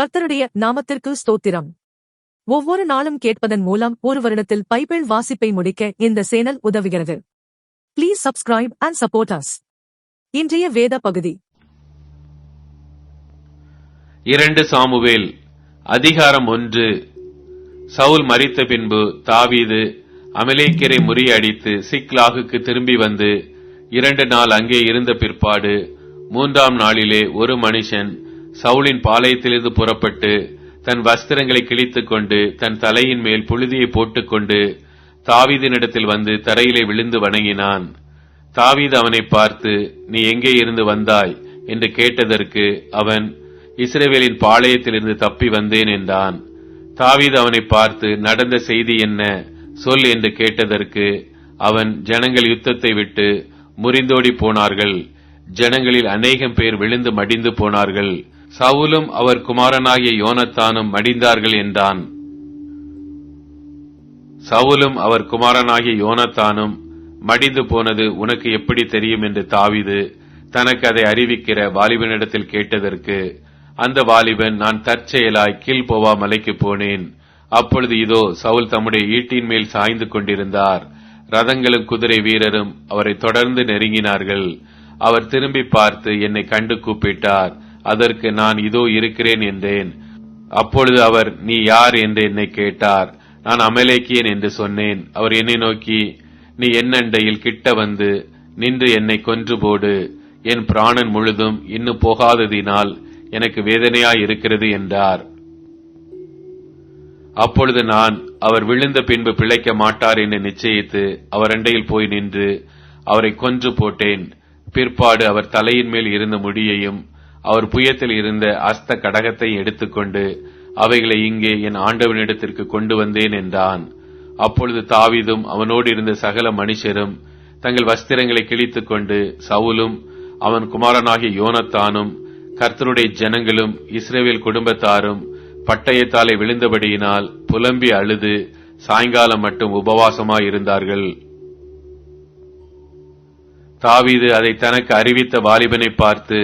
கர்த்தருடைய நாமத்திற்கு ஸ்தோத்திரம். ஒவ்வொரு நாளும் கேட்பதன் மூலம் ஒரு வருடத்தில் பைபிள் வாசிப்பை முடிக்க இந்த சேனல் உதவுகிறது. Please subscribe and support us இன்றைய வேத பகுதி. இரண்டு சாமுவேல் அதிகாரம் ஒன்று. சவுல் மறித்த பின்பு தாவீது அமலேக்கரை முறியடித்து சிக்லாகுக்கு திரும்பி வந்து இரண்டு நாள் அங்கே இருந்த பிற்பாடு மூன்றாம் நாளிலே ஒரு மனுஷன் சவுலின் பாளையத்திலிருந்து புறப்பட்டு தன் வஸ்திரங்களை கிழித்துக் கொண்டு தன் தலையின் மேல் புழுதியை போட்டுக்கொண்டு தாவீதினிடத்தில் வந்து தரையிலே விழுந்து வணங்கினான். தாவீது அவனை பார்த்து நீ எங்கே இருந்து வந்தாய்? என்று கேட்டதற்கு அவன் இஸ்ரேவேலின் பாளையத்திலிருந்து தப்பி வந்தேன் என்றான். தாவீது அவனை பார்த்து நடந்த செய்தி என்ன? சொல் என்று கேட்டதற்கு அவன் ஜனங்கள் யுத்தத்தை விட்டு முறிந்தோடி போனார்கள். ஜனங்களில் அநேகம் பேர் விழுந்து மடிந்து போனார்கள். சவுலும் அவர் குமாரனாகிய யோனத்தானும் மடிந்தார்கள் என்றான். சவுலும் அவர் குமாரனாகிய யோனத்தானும் மடிந்து போனது உனக்கு எப்படி தெரியும் என்று தாவிது தனக்கு அதை அறிவிக்கிற வாலிபனிடத்தில் கேட்டதற்கு அந்த வாலிபன் நான் தற்செயலாய் கீழ்போவா மலைக்கு போனேன். அப்பொழுது இதோ சவுல் தம்முடைய ஈட்டின் மேல் சாய்ந்து கொண்டிருந்தார். ரதங்களும் குதிரை வீரரும் அவரை தொடர்ந்து நெருங்கினார்கள். அவர் திரும்பி பார்த்து என்னை கண்டு கூப்பிட்டார். அதற்கு நான் இதோ இருக்கிறேன் என்றேன். அப்பொழுது அவர் நீ யார்? என்று என்னை கேட்டார். நான் அமலேக்கியன் என்று சொன்னேன். அவர் என்னை நோக்கி நீ என்னண்டையில் கிட்ட வந்து நின்று என்னை கொன்று போடு. என் பிராணன் முழுதும் இன்னும் போகாததினால் எனக்கு வேதனையாய் இருக்கிறது என்றார். அப்பொழுது நான் அவர் விழுந்த பின்பு பிழைக்க மாட்டார் என்று நிச்சயித்து அவர் அண்டையில் போய் நின்று அவரை கொன்று போட்டேன். பிற்பாடு அவர் தலையின் மேல் இருந்த முடியையும் அவர் புயத்தில் இருந்த அஸ்த கடகத்தை எடுத்துக்கொண்டு அவைகளை இங்கே என் ஆண்டவனிடத்திற்கு கொண்டு வந்தேன் என்றான். அப்பொழுது தாவீதும் அவனோடு இருந்த சகல மனுஷரும் தங்கள் வஸ்திரங்களை கிழித்துக் கொண்டு சவுலும் அவன் குமாரனாகிய யோனத்தானும் கர்த்தருடைய ஜனங்களும் இஸ்ரேவேல் குடும்பத்தாரும் பட்டயத்தாலே விழுந்தபடியினால் புலம்பி அழுது சாயங்காலம் மட்டும் உபவாசமாயிருந்தார்கள் தாவீது அதை தனக்கு அறிவித்த வாலிபனை பார்த்து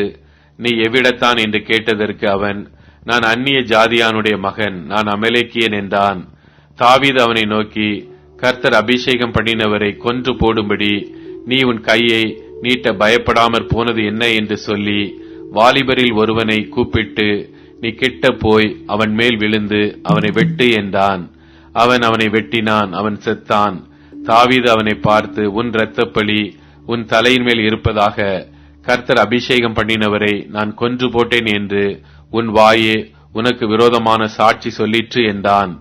நீ எவ்விடத்தான் என்று கேட்டதற்கு அவன் நான் அந்நிய ஜாதியானுடைய மகன் நான் அமலேக்கியன் என்றான். தாவீது அவனை நோக்கி கர்த்தர் அபிஷேகம் பண்ணினவரை கொன்று போடும்படி நீ உன் கையை நீட்ட பயப்படாமற் போனது என்ன? என்று சொல்லி வாலிபரில் ஒருவனை கூப்பிட்டு நீ கிட்ட போய் அவன் மேல் விழுந்து அவனை வெட்டு என்றான். அவன் அவனை வெட்டினான் அவன் செத்தான். தாவீது அவனை பார்த்து உன் இரத்தப்பழி உன் தலையின் மேல் இருப்பதாக கர்த்தர் அபிஷேகம் பண்ணினவரை நான் கொன்று போட்டேன் என்று உன் வாயே உனக்கு விரோதமான சாட்சி சொல்லிற்று என்றான்.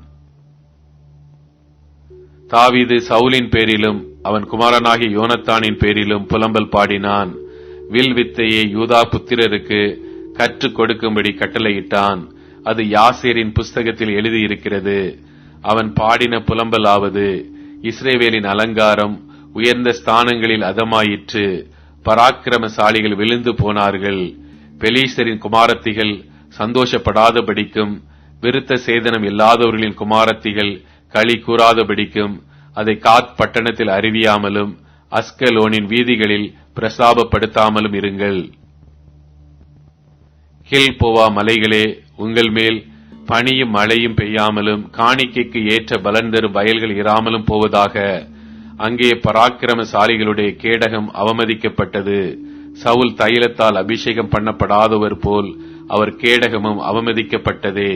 தாவீது சவுலின் பேரிலும் அவன் குமாரனாகிய யோனத்தானின் பேரிலும் புலம்பல் பாடினான். வில் வித்தையை யூதா புத்திரருக்கு கற்றுக் கொடுக்கும்படி கட்டளையிட்டான். அது யாசேரின் புஸ்தகத்தில் எழுதியிருக்கிறது. அவன் பாடின புலம்பலாவது இஸ்ரேவேலின் அலங்காரம் உயர்ந்த ஸ்தானங்களில் அதமாயிற்று. பராக்கிரமசாலிகள் விழுந்து போனார்கள். பெலீசரின் குமாரத்திகள் சந்தோஷப்படாதபடிக்கும் விருத்த சேதனம் இல்லாதவர்களின் குமாரத்திகள் களி கூறாதபடிக்கும் அதை காத் பட்டணத்தில் அறிவியாமலும் அஸ்கலோனின் வீதிகளில் பிரசாபப்படுத்தாமலும் இருங்கள். போவா மலைகளே உங்கள் மேல் பனியும் மழையும் பெய்யாமலும் காணிக்கைக்கு ஏற்ற பலன் தரும் வயல்கள் இராமலும் போவதாக அங்கே பராக்கிரமசாலிகளுடைய கேடகம் அவமதிக்கப்பட்டது. சவுல் தைலத்தால் அபிஷேகம் பண்ணப்படாதவர் போல் அவர் கேடகமும் அவமதிக்கப்பட்டதே.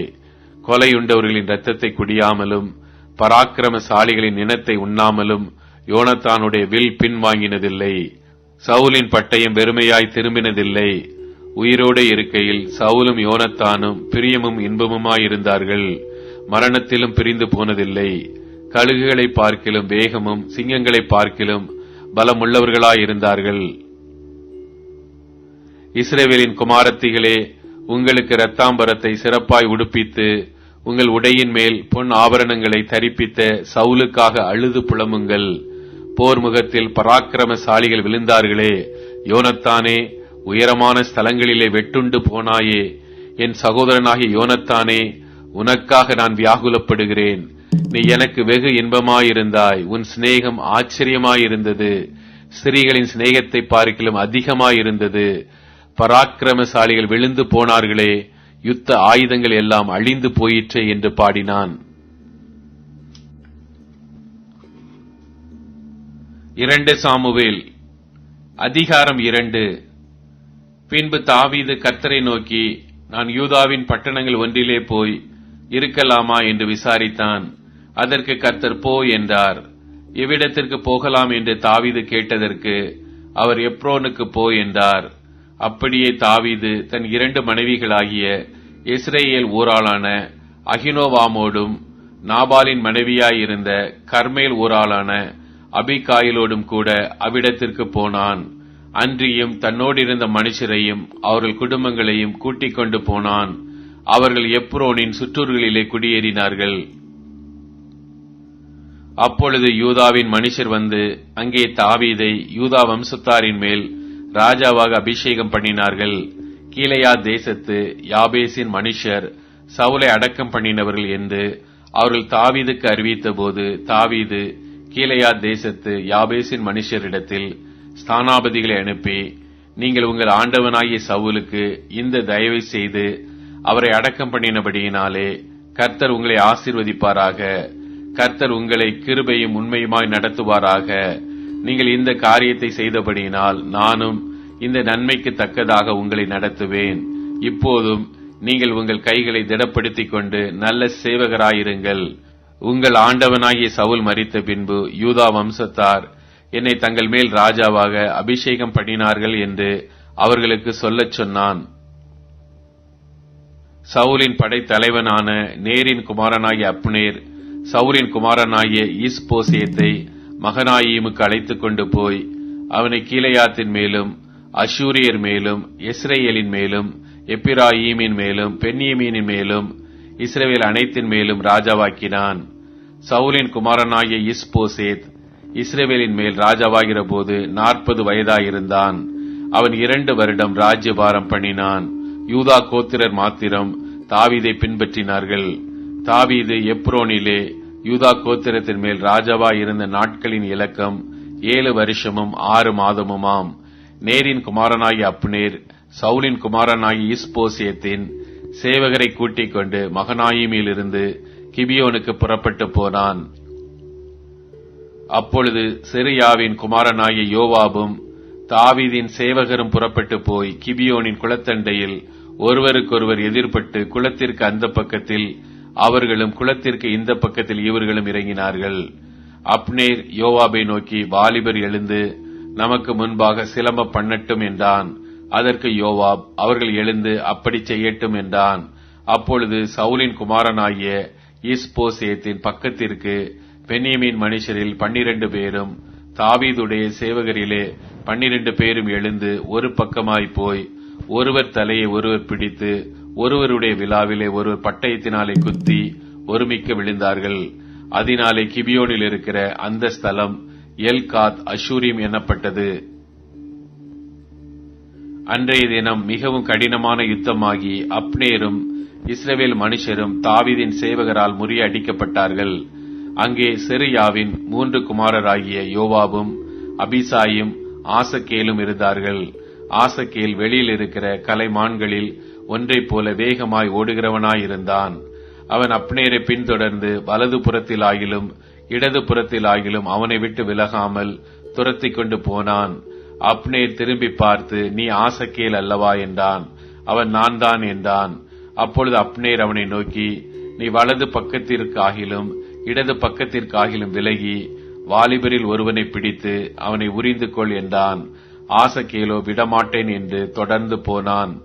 கொலையுண்டவர்களின் ரத்தத்தை குடியாமலும் பராக்கிரமசாலிகளின் இனத்தை உண்ணாமலும் யோனத்தானுடைய வில் பின்வாங்கினதில்லை. சவுலின் பட்டயம் வெறுமையாய் திரும்பினதில்லை. உயிரோடு இருக்கையில் சவுலும் யோனத்தானும் பிரியமும் இன்பமுமாயிருந்தார்கள். மரணத்திலும் பிரிந்து போனதில்லை. கழுகுகளை பார்க்கிலும் வேகமும் சிங்கங்களை பார்க்கிலும் பலமுள்ளவர்களாயிருந்தார்கள் இஸ்ரேவேலின் குமாரத்திகளே உங்களுக்கு இரத்தாம்பரத்தை சிறப்பாய் உடுப்பித்து உங்கள் உடையின் மேல் பொன் ஆபரணங்களை தரிப்பித்த சவுலுக்காக அழுது புலமுங்கள் போர் முகத்தில் பராக்கிரமசாலிகள் விழுந்தார்களே யோனத்தானே உயரமான ஸ்தலங்களிலே வெட்டுண்டு போனாயே என் சகோதரனாகிய யோனத்தானே உனக்காக நான் வியாகுலப்படுகிறேன். நீ எனக்கு வெகு இன்பமாயிருந்தாய். உன் சிநேகம் ஆச்சரியமாயிருந்தது. ஸ்திரீகளின் சிநேகத்தை பார்க்கிலும் அதிகமாயிருந்தது. பராக்கிரமசாலிகள் விழுந்து போனார்களே. யுத்த ஆயுதங்கள் எல்லாம் அழிந்து போயிற்றே என்று பாடினான். இரண்டு சாமுவேல். அதிகாரம் இரண்டு. பின்பு தாவீது கர்த்தரை நோக்கி நான் யூதாவின் பட்டணங்கள் ஒன்றிலே போய் இருக்கலாமா என்று விசாரித்தான். அதற்கு கர்த்தர் போ என்றார். எவ்விடத்திற்கு போகலாம் என்று தாவீது கேட்டதற்கு அவர் எப்ரோனுக்கு போ என்றார். அப்படியே தாவீது தன் இரண்டு மனைவிகளாகிய இஸ்ரேல் ஊராளான அகினோவாமோடும் நாபாலின் மனைவியாயிருந்த கர்மேல் ஊராளான அபிகாயிலோடும் கூட அவ்விடத்திற்கு போனான். அன்றியும் தன்னோடிருந்த மனுஷரையும் அவர்கள் குடும்பங்களையும் கூட்டிக் கொண்டு போனான். அவர்கள் எப்ரோனின் சுற்றூர்களிலே குடியேறினார்கள். அப்பொழுது யூதாவின் மனுஷர் வந்து அங்கே தாவீதை யூதா வம்சத்தாரின் மேல் ராஜாவாக அபிஷேகம் பண்ணினார்கள். கீழையா தேசத்து யாபேசின் மனுஷர் சவுலை அடக்கம் பண்ணினவர்கள் என்று அவர்கள் தாவீதுக்கு அறிவித்த போது தாவீது கீழையா தேசத்து யாபேசின் மனுஷரிடத்தில் ஸ்தானாபதிகளை அனுப்பி நீங்கள் உங்கள் ஆண்டவனாகிய சவுலுக்கு இந்த தயவை செய்து அவரை அடக்கம் பண்ணினபடியினாலே கர்த்தர் உங்களை ஆசீர்வதிப்பாராக. கர்த்தர் உங்களை கிருபையும் உண்மையுமாய் நடத்துவாராக. நீங்கள் இந்த காரியத்தை செய்தபடியினால் நானும் இந்த நன்மைக்கு தக்கதாக உங்களை நடத்துவேன். இப்போதும் நீங்கள் உங்கள் கைகளை திடப்படுத்திக் கொண்டு நல்ல சேவகராயிருங்கள். உங்கள் ஆண்டவனாகிய சவுல் மறித்த பின்பு யூதா வம்சத்தார் என்னை தங்கள் மேல் ராஜாவாக அபிஷேகம் பண்ணினார்கள் என்று அவர்களுக்கு சொல்லச் சொன்னான். சவுலின் படைத்தலைவனான நேரின் குமாரனாகிய அப்னேர் சவுலின் குமாரனாகிய ஈஸ்போசியத்தை மகனாயீமுக்கு அழைத்துக் கொண்டு போய் அவனை கீழையாத்தின் மேலும் அஷூரியர் மேலும் இஸ்ரேலின் மேலும் எப்பிராயீமின் மேலும் பென்னியமீனின் மேலும் இஸ்ரேல் அனைத்தின் மேலும் ராஜாவாக்கினான். சவுலின் குமாரனாகிய இஸ்போசேத் இஸ்ரேவேலின் மேல் ராஜாவாகிற போது நாற்பது வயதாயிருந்தான். அவன் இரண்டு வருடம் ராஜ்யபாரம் பண்ணினான். யூதா கோத்திரர் மாத்திரம் தாவீதை பின்பற்றினார்கள். தாவீது எப்ரோனிலே யூதா கோத்திரத்தின் மேல் ராஜாவா இருந்த நாட்களின் இலக்கம் ஏழு வருஷமும் ஆறு மாதமுமாம். நேரின் குமாரனாகி அப்னேர் சவுலின் குமாரனாகி இஸ்போசியத்தின் சேவகரை கூட்டிக் கொண்டு மகனாயிமிலிருந்து கிபியோனுக்கு புறப்பட்டு போனான். அப்பொழுது சிரியாவின் குமாரனாகிய யோவாபும் தாவீதின் சேவகரும் புறப்பட்டு போய் கிபியோனின் குளத்தண்டையில் ஒருவருக்கொருவர் எதிர்பட்டு குளத்திற்கு அந்த பக்கத்தில் அவர்களும் குளத்திற்கு இந்த பக்கத்தில் இவர்களும் இறங்கினார்கள். அப்னேர் யோவாபை நோக்கி வாலிபர் எழுந்து நமக்கு முன்பாக சிலம்ப பண்ணட்டும் என்றான். அதற்கு யோவாப் அவர்கள் எழுந்து அப்படி செய்யட்டும் என்றான். அப்பொழுது சவுலின் குமாரனாகிய இஸ்போசேத்தின் பக்கத்திற்கு பென்னியமின் மனுஷரில் பன்னிரண்டு பேரும் தாவீதுடைய சேவகரிலே பன்னிரண்டு பேரும் எழுந்து ஒரு பக்கமாய் போய் ஒருவர் தலையை ஒருவர் பிடித்து ஒருவருடைய விழாவிலே ஒருவர் பட்டயத்தினாலே குத்தி ஒருமிக்க விழுந்தார்கள். அதனாலே கிபியோனில் இருக்கிற அந்த ஸ்தலம் எல்காத் அஷூரியம் எனப்பட்டது. அன்றைய தினம் மிகவும் கடினமான யுத்தமாகி அப்னேரும் இஸ்ரவேல் மனுஷரும் தாவீதின் சேவகரால் முறியடிக்கப்பட்டார்கள் அங்கே செரியாவின் மூன்று குமாரராகிய யோவாபும் அபிசாயும் ஆசக்கேலும் இருந்தார்கள். ஆசக்கேல் வெளியில் இருக்கிற கலைமான்களில் ஒன்றைப் போல வேகமாய் ஓடுகிறவனாயிருந்தான். அவன் அப்னேரை பின்தொடர்ந்து வலது புறத்தில் ஆகிலும் இடது புறத்தில் ஆகிலும் அவனை விட்டு விலகாமல் துரத்தி கொண்டு போனான். அப்னேர் திரும்பி பார்த்து நீ ஆசக்கேல் அல்லவா? என்றான். அவன் நான் தான் என்றான். அப்பொழுது அப்னேர் அவனை நோக்கி நீ வலது பக்கத்திற்காகிலும் இடது பக்கத்திற்காகிலும் விலகி வாலிபரில் ஒருவனை பிடித்து அவனை உரிந்து கொள் என்றான். ஆசகேலோ விடமாட்டேன் என்று தொடர்ந்து போனான்.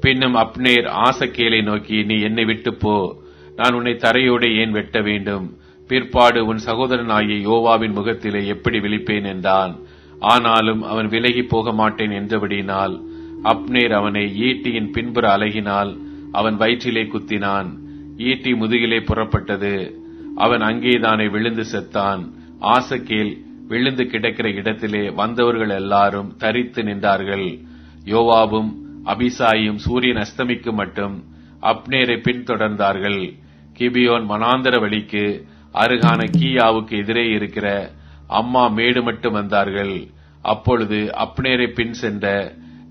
பின்னும் அப்னேர் ஆசக்கேலை நோக்கி நீ என்னை விட்டு போ. நான் உன்னை தரையோடு ஏன் வெட்ட வேண்டும்? பிற்பாடு உன் சகோதரனாகிய யோவாவின் முகத்திலே எப்படி விழிப்பேன்? என்றான். ஆனாலும் அவன் விலகி போக மாட்டேன் என்றபடியினால் அப்னேர் அவனை ஈட்டியின் பின்புற அலகினால் அவன் வயிற்றிலே குத்தினான். ஈட்டி முதுகிலே புறப்பட்டது. அவன் அங்கேதானே விழுந்து செத்தான். ஆசக்கேல் விழுந்து கிடக்கிற இடத்திலே வந்தவர்கள் எல்லாரும் தரித்து நின்றார்கள். யோவாவும் அபிசாயும் சூரியன் அஸ்தமிக்கும் மட்டும் அப்னேரை பின்தொடர்ந்தார்கள். கிபியோன் மனாந்தர வழிக்கு அருகான கீயாவுக்கு எதிரே இருக்கிற அம்மா மேடு மட்டும் வந்தார்கள். அப்பொழுது அப்னேரை பின் சென்ற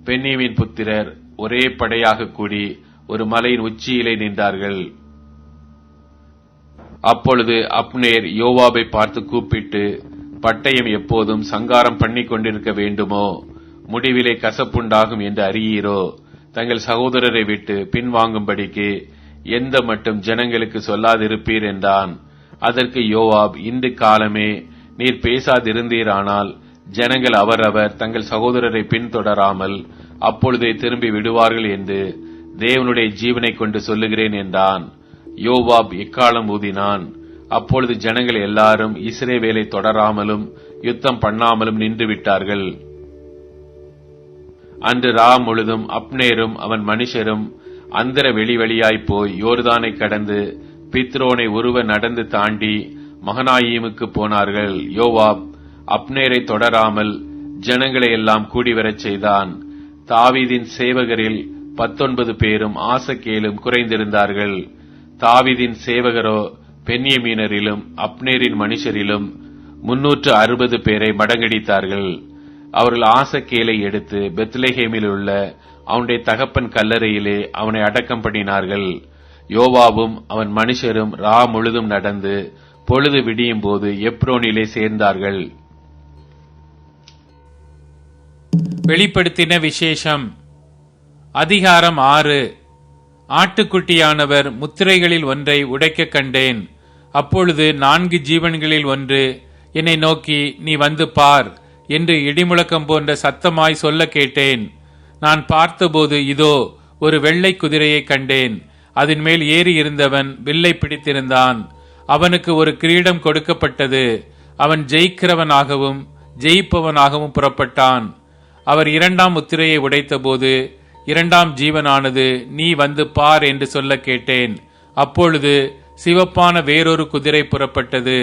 பென்னியமின் புத்திரர் ஒரே படையாக கூடி ஒரு மலையின் உச்சியிலே நின்றார்கள். அப்பொழுது அப்னேர் யோவாபை பார்த்து கூப்பிட்டு பட்டயம் எப்போதும் சங்காரம் பண்ணி கொண்டிருக்க வேண்டுமோ? முடிவிலே கசப்புண்டாகும் என்று அறியீரோ? தங்கள் சகோதரரை விட்டு பின்வாங்கும்படிக்கு எந்த மட்டும் ஜனங்களுக்கு சொல்லாதிருப்பீர் என்றான். அதற்கு யோவாப் இன்று காலமே நீர் பேசாதிருந்தீரானால் ஜனங்கள் அவரவர் தங்கள் சகோதரரை பின்தொடராமல் அப்பொழுதே திரும்பி விடுவார்கள் என்று தேவனுடைய ஜீவனை கொண்டு சொல்லுகிறேன் என்றான். யோவாப் எக்காலம் ஊதினான்? அப்பொழுது ஜனங்கள் எல்லாரும் இஸ்ரேவேலை தொடராமலும் யுத்தம் பண்ணாமலும் நின்று விட்டார்கள். அன்று ரா முழுதும் அப்னேரும் அவன் மனுஷரும் அந்தர வெளிவழியாய் போய் யோர்தானை கடந்து பித்ரோனை உருவ நடந்து தாண்டி மகனாயீமுக்கு போனார்கள். யோவாப் அப்னேரை தொடராமல் ஜனங்களை எல்லாம் கூடிவரச் செய்தான். தாவீதின் சேவகரில் பத்தொன்பது பேரும் ஆசக்கேலும் குறைந்திருந்தார்கள். தாவிதின் சேவகரோ பெண்ணியமீனரிலும் அப்னேரின் மனுஷரிலும் முன்னூற்று அறுபது பேரை மடங்கடித்தார்கள். அவர்கள் ஆசக்கேலை எடுத்து பெத்லேஹேமில் உள்ள அவனுடைய தகப்பன் கல்லறையிலே அவனை அடக்கம் பண்ணினார்கள். யோவாவும் அவன் மனுஷரும் ரா முழுதும் நடந்து பொழுது விடியும் போது எப்ரோனிலே சேர்ந்தார்கள். வெளிப்படுத்தின விசேஷம். அதிகாரம் ஆறு. ஆட்டுக்குட்டியானவர் முத்திரைகளில் ஒன்றை உடைக்க கண்டேன். அப்பொழுது நான்கு ஜீவன்களில் ஒன்று என்னை நோக்கி நீ வந்து பார் என்று இடிமுழக்கம் போன்ற சத்தமாய் சொல்ல கேட்டேன். நான் பார்த்தபோது இதோ ஒரு வெள்ளை குதிரையை கண்டேன். அதன் மேல் ஏறி இருந்தவன் வில்லை பிடித்திருந்தான். அவனுக்கு ஒரு கிரீடம் கொடுக்கப்பட்டது. அவன் ஜெயிக்கிறவனாகவும் ஜெயிப்பவனாகவும் புறப்பட்டான். அவர் இரண்டாம் முத்திரையை உடைத்தபோது இரண்டாம் ஜீவனானது நீ வந்து பார் என்று சொல்ல கேட்டேன். அப்பொழுது சிவப்பான வேறொரு குதிரை புறப்பட்டது.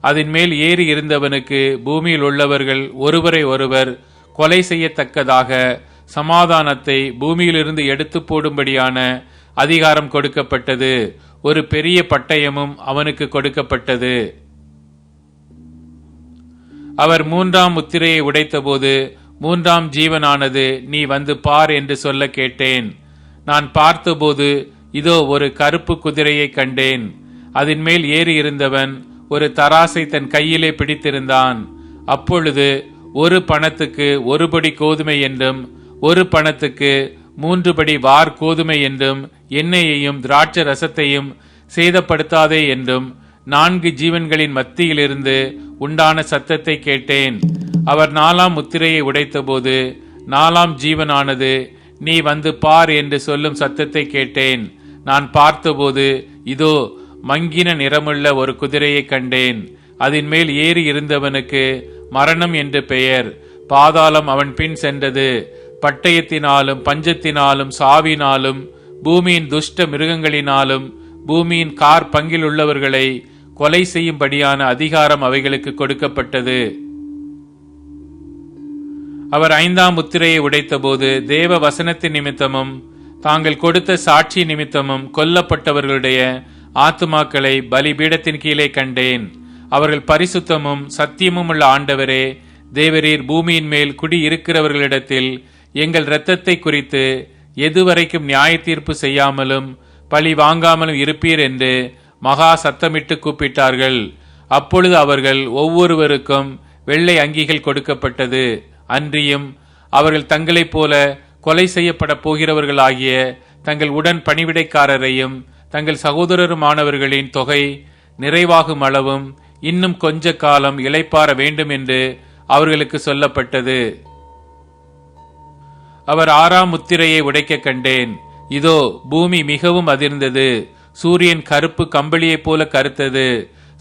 அதன் மேல் ஏறி இருந்தவனுக்கு பூமியில் உள்ளவர்கள் ஒருவரை ஒருவர் கொலை செய்யத்தக்கதாக சமாதானத்தை பூமியிலிருந்து எடுத்து போடும்படியான அதிகாரம் கொடுக்கப்பட்டது. ஒரு பெரிய பட்டயமும் அவனுக்கு கொடுக்கப்பட்டது. அவர் மூன்றாம் முத்திரையை உடைத்தபோது மூன்றாம் ஜீவனானது நீ வந்து பார் என்று சொல்ல கேட்டேன். நான் பார்த்தபோது இதோ ஒரு கருப்பு குதிரையை கண்டேன். அதன் மேல் ஏறி இருந்தவன் ஒரு தராசை தன் கையிலே பிடித்திருந்தான். அப்பொழுது ஒரு பணத்துக்கு ஒரு படி கோதுமை என்றும் ஒரு பணத்துக்கு மூன்று படி வார் கோதுமை என்றும் எண்ணெயையும் திராட்சை ரசத்தையும் சேதப்படுத்தாதே என்றும் நான்கு ஜீவன்களின் மத்தியிலிருந்து உண்டான சத்தத்தை கேட்டேன். அவர் நாலாம் முத்திரையை உடைத்தபோது நாலாம் ஜீவனானது நீ வந்து பார் என்று சொல்லும் சத்தத்தை கேட்டேன். நான் பார்த்தபோது இதோ மங்கின நிறமுள்ள ஒரு குதிரையை கண்டேன். அதன் மேல் ஏறி இருந்தவனுக்கு மரணம் என்று பெயர். பாதாளம் அவன் பின் சென்றது. பட்டயத்தினாலும் பஞ்சத்தினாலும் சாவினாலும் பூமியின் துஷ்ட மிருகங்களினாலும் பூமியின் கார் பங்கில் உள்ளவர்களை கொலை செய்யும்படியான அதிகாரம் அவைகளுக்கு கொடுக்கப்பட்டது. அவர் ஐந்தாம் முத்திரையை உடைத்தபோது தேவ வசனத்தின் நிமித்தமும் தாங்கள் கொடுத்த சாட்சி நிமித்தமும் கொல்லப்பட்டவர்களுடைய ஆத்துமாக்களை பலிபீடத்தின் கீழே கண்டேன். அவர்கள் பரிசுத்தமும் சத்தியமும் உள்ள ஆண்டவரே தேவரீர் பூமியின் மேல் குடி இருக்கிறவர்களிடத்தில் எங்கள் இரத்தத்தை குறித்து எதுவரைக்கும் நியாய தீர்ப்பு செய்யாமலும் பழி வாங்காமலும் இருப்பீர் என்று மகா சத்தமிட்டு கூப்பிட்டார்கள். அப்பொழுது அவர்கள் ஒவ்வொருவருக்கும் வெள்ளை அங்கிகள் கொடுக்கப்பட்டது. அன்றியும் அவர்கள் தங்களைப் போல கொலை செய்யப்பட போகிறவர்களாகிய தங்கள் உடன் பணிவிடைக்காரரையும் தங்கள் சகோதரருமானவர்களின் தொகை நிறைவாகும் அளவும் இன்னும் கொஞ்ச காலம் இளைப்பாற வேண்டும் என்று அவர்களுக்கு சொல்லப்பட்டது. அவர் ஆறாம் முத்திரையை உடைக்க கண்டேன். இதோ பூமி மிகவும் அதிர்ந்தது. சூரியன் கருப்பு கம்பளியைப் போல கருத்தது.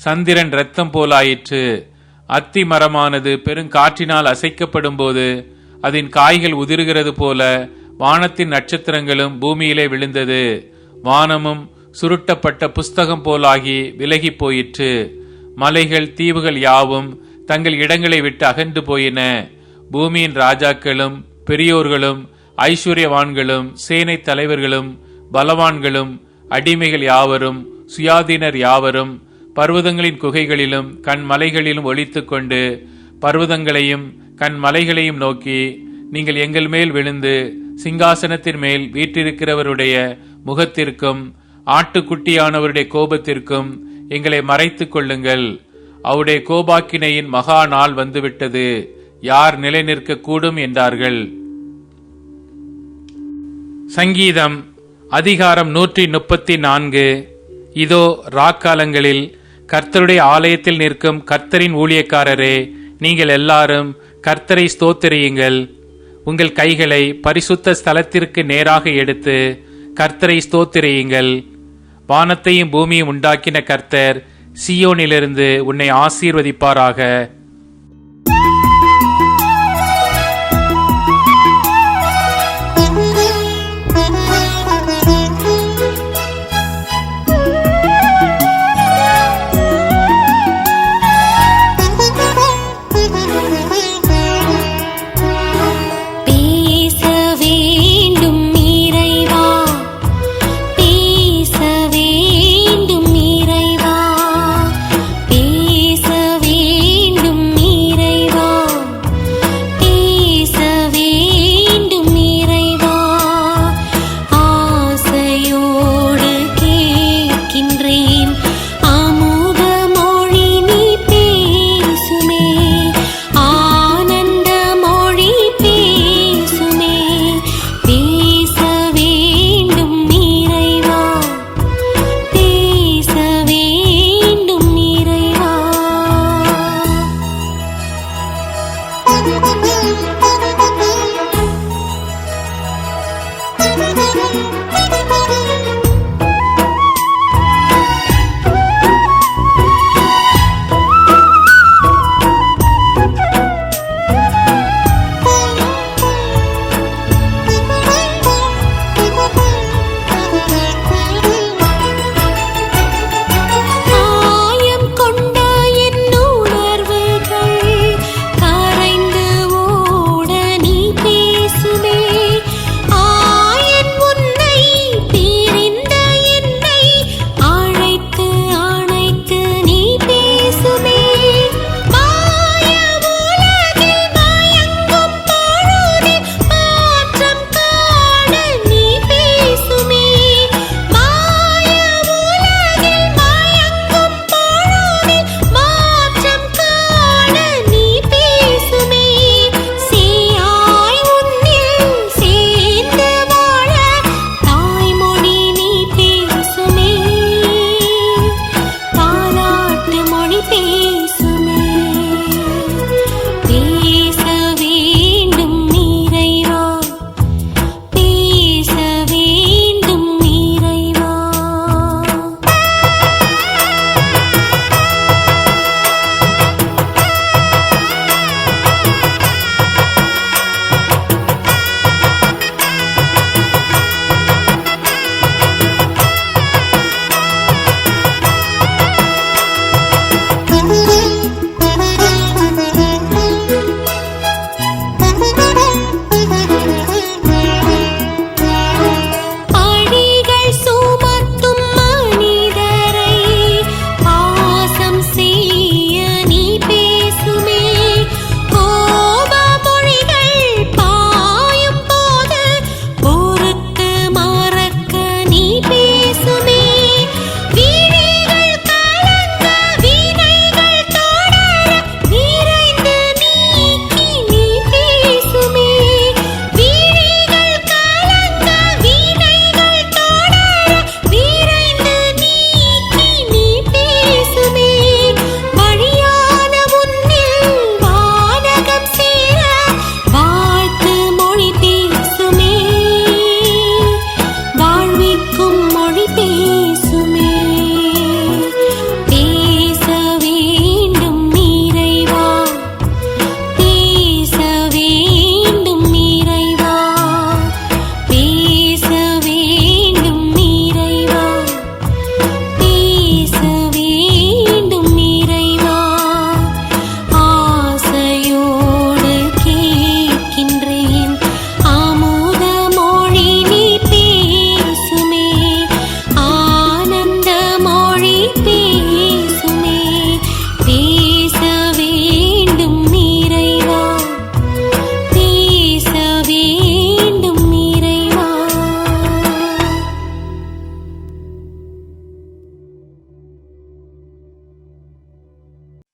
சந்திரன் இரத்தம் போலாயிற்று அத்தி மரமானது பெருங்காற்றினால் அசைக்கப்படும் போது அதன் காய்கள் உதிர்கிறது போல வானத்தின் நட்சத்திரங்களும் பூமியிலே விழுந்தது. வானமும் சுருட்டப்பட்ட புஸ்தகம் போலாகி விலகி போயிற்று. மலைகள் தீவுகள் யாவும் தங்கள் இடங்களை விட்டு அகன்று போயின. பூமியின் ராஜாக்களும் பெரியோர்களும் ஐஸ்வர்யவான்களும் சேனை தலைவர்களும் பலவான்களும் அடிமைகள் யாவரும் சுயாதீனர் யாவரும் பர்வதங்களின் குகைகளிலும் கண் மலைகளிலும் ஒழித்து கொண்டு பர்வதங்களையும் கண் மலைகளையும் நோக்கி நீங்கள் எங்கள் மேல் விழுந்து சிங்காசனத்தின் மேல் வீற்றிருக்கிறவருடைய முகத்திற்கும் ஆட்டுக்குட்டியானவருடைய கோபத்திற்கும் எங்களை மறைத்துக் கொள்ளுங்கள். அவருடைய கோபாக்கினையின் மகா நாள் வந்துவிட்டது. யார் நிலை நிற்க கூடும் என்றார்கள். சங்கீதம் அதிகாரம் நூற்றி முப்பத்தி நான்கு. இதோ ராக்காலங்களில் கர்த்தருடைய ஆலயத்தில் நிற்கும் கர்த்தரின் ஊழியக்காரரே நீங்கள் எல்லாரும் கர்த்தரை ஸ்தோத்திரியுங்கள். உங்கள் கைகளை பரிசுத்த ஸ்தலத்திற்கு நேராக எடுத்து கர்த்தரை ஸ்தோத்திரியுங்கள். வானத்தையும் பூமியும் உண்டாக்கின கர்த்தர் சியோனிலிருந்து உன்னை ஆசீர்வதிப்பாராக.